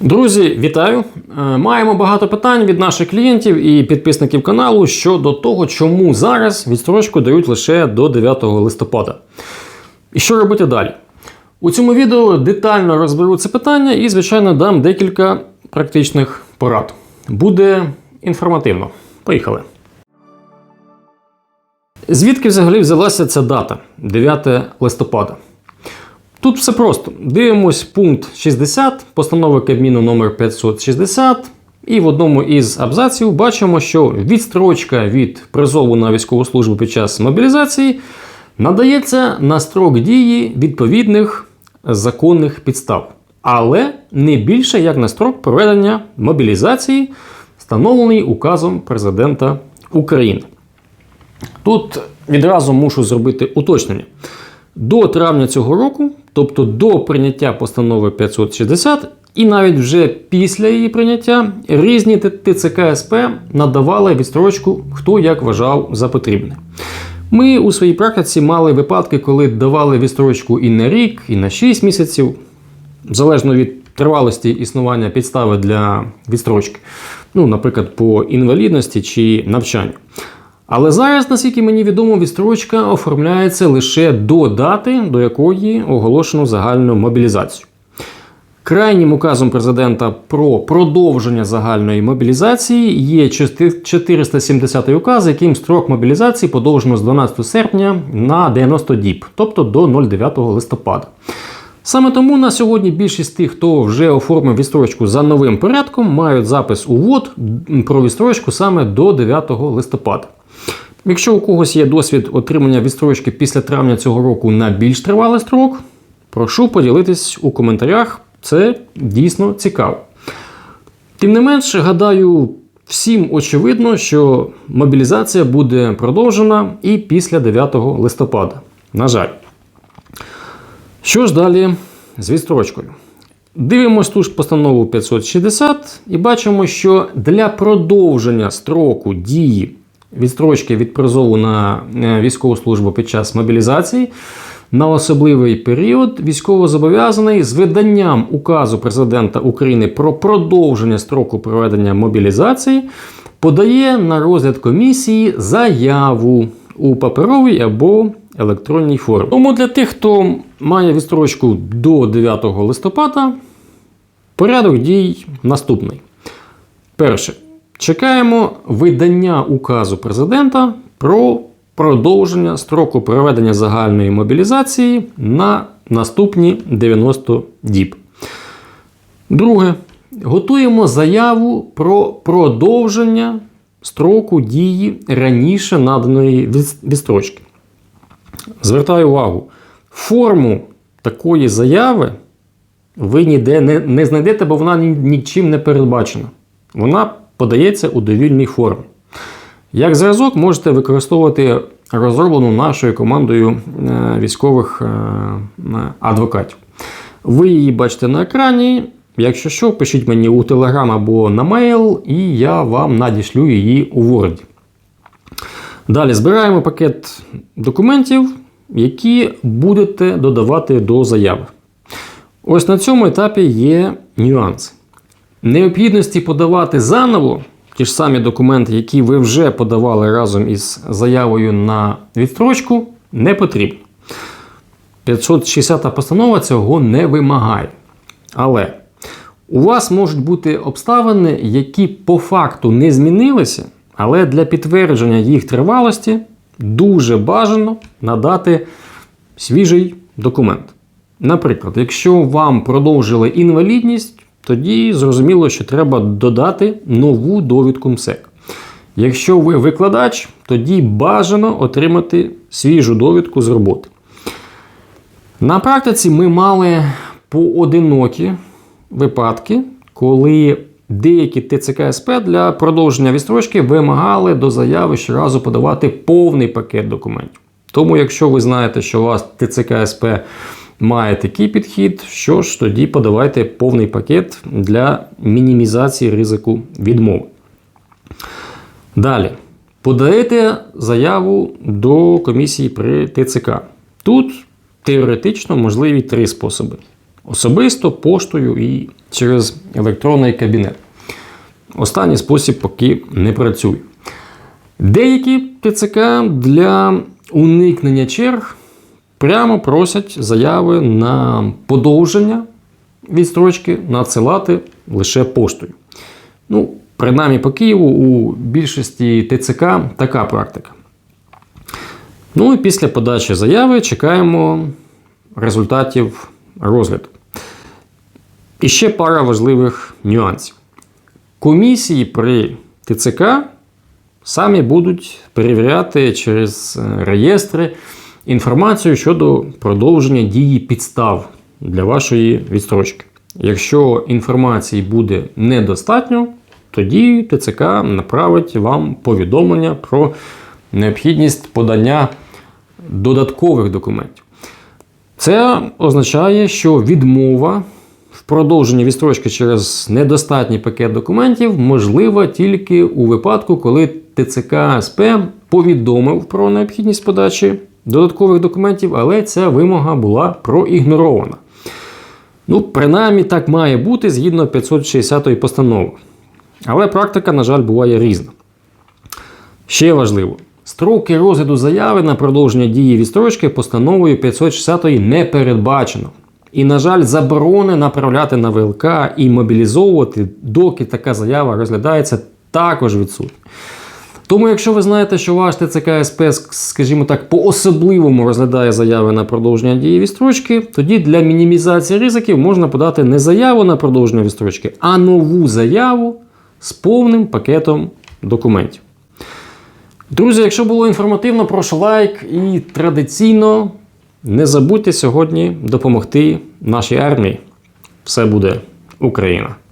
Друзі, вітаю! Е, Маємо багато питань від наших клієнтів і підписників каналу щодо того, чому зараз відстрочку дають лише до 9 листопада. І що робити далі? У цьому відео детально розберу це питання і, звичайно, дам декілька практичних порад. Буде інформативно. Поїхали. Звідки взагалі взялася ця дата 9 листопада? Тут все просто. Дивимось пункт 60 постанови Кабміну номер 560 і в одному із абзаців бачимо, що відстрочка від призову на військову службу під час мобілізації надається на строк дії відповідних законних підстав, але не більше як на строк проведення мобілізації, встановлений указом президента України. Тут відразу мушу зробити уточнення. До травня цього року, тобто до прийняття постанови 560, і навіть вже після її прийняття, різні ТЦК СП надавали відстрочку, хто як вважав за потрібне. Ми у своїй практиці мали випадки, коли давали відстрочку і на рік, і на 6 місяців, залежно від тривалості існування підстави для відстрочки, ну, наприклад, по інвалідності чи навчанню. Але зараз, наскільки мені відомо, відстрочка оформляється лише до дати, до якої оголошено загальну мобілізацію. Крайнім указом президента про продовження загальної мобілізації є 470 указ, яким строк мобілізації подовжено з 12 серпня на 90 діб, тобто до 09 листопада. Саме тому на сьогодні більшість тих, хто вже оформив відстрочку за новим порядком, мають запис у ВОД про відстрочку саме до 9 листопада. Якщо у когось є досвід отримання відстрочки після травня цього року на більш тривалий строк, прошу поділитись у коментарях. Це дійсно цікаво. Тим не менше, гадаю, всім очевидно, що мобілізація буде продовжена і після 9 листопада. На жаль. Що ж далі з відстрочкою? Дивимось ту ж постанову 560 і бачимо, що для продовження строку дії відстрочки від призову на військову службу під час мобілізації на особливий період військовозобов'язаний з виданням указу президента України про продовження строку проведення мобілізації подає на розгляд комісії заяву у паперовій або електронній формі. Тому для тих, хто має відстрочку до 9 листопада, порядок дій наступний. Перше. Чекаємо видання указу президента про продовження строку проведення загальної мобілізації на наступні 90 діб. Друге. Готуємо заяву про продовження строку дії раніше наданої відстрочки. Звертаю увагу, форму такої заяви ви ніде не, не знайдете, бо вона нічим не передбачена. Вона подається у довільній формі. Як зразок можете використовувати розроблену нашою командою е, військових е, адвокатів. Ви її бачите на екрані. Якщо що, пишіть мені у Telegram або на мейл, і я вам надішлю її у Word. Далі збираємо пакет документів, які будете додавати до заяви. Ось на цьому етапі є нюанс. Необхідності подавати заново ті ж самі документи, які ви вже подавали разом із заявою на відстрочку, не потрібно. 560 постанова цього не вимагає. Але у вас можуть бути обставини, які по факту не змінилися, але для підтвердження їх тривалості дуже бажано надати свіжий документ. Наприклад, якщо вам продовжили інвалідність, тоді зрозуміло, що треба додати нову довідку МСЕК. Якщо ви викладач, тоді бажано отримати свіжу довідку з роботи. На практиці ми мали поодинокі випадки, коли деякі ТЦК СП для продовження відстрочки вимагали до заяви щоразу подавати повний пакет документів. Тому, якщо ви знаєте, що у вас ТЦК СП має такий підхід, що ж тоді подавайте повний пакет для мінімізації ризику відмови. Далі. Подаєте заяву до комісії при ТЦК. Тут теоретично можливі три способи. особисто, поштою і через електронний кабінет. Останній спосіб поки не працює. Деякі ТЦК для уникнення черг прямо просять заяви на подовження відстрочки надсилати лише поштою. Ну, принаймні по Києву у більшості ТЦК така практика. Ну і після подачі заяви чекаємо результатів розгляду. І ще пара важливих нюансів. Комісії при ТЦК самі будуть перевіряти через реєстри інформацію щодо продовження дії підстав для вашої відстрочки. Якщо інформації буде недостатньо, тоді ТЦК направить вам повідомлення про необхідність подання додаткових документів. Це означає, що відмова в продовженні відстрочки через недостатній пакет документів можлива тільки у випадку, коли ТЦК СП повідомив про необхідність подачі додаткових документів, але ця вимога була проігнорована. Ну, принаймні так має бути згідно 560-ї постанови. Але практика, на жаль, буває різна. Ще важливо, строки розгляду заяви на продовження дії відстрочки постановою 560 не передбачено. І, на жаль, заборони направляти на ВЛК і мобілізовувати, доки така заява розглядається, також відсутні. Тому, якщо ви знаєте, що ваш ТЦК СП, скажімо так, по-особливому розглядає заяви на продовження дії відстрочки, тоді для мінімізації ризиків можна подати не заяву на продовження відстрочки, а нову заяву з повним пакетом документів. Друзі, якщо було інформативно, прошу лайк і традиційно не забудьте сьогодні допомогти нашій армії. Все буде Україна!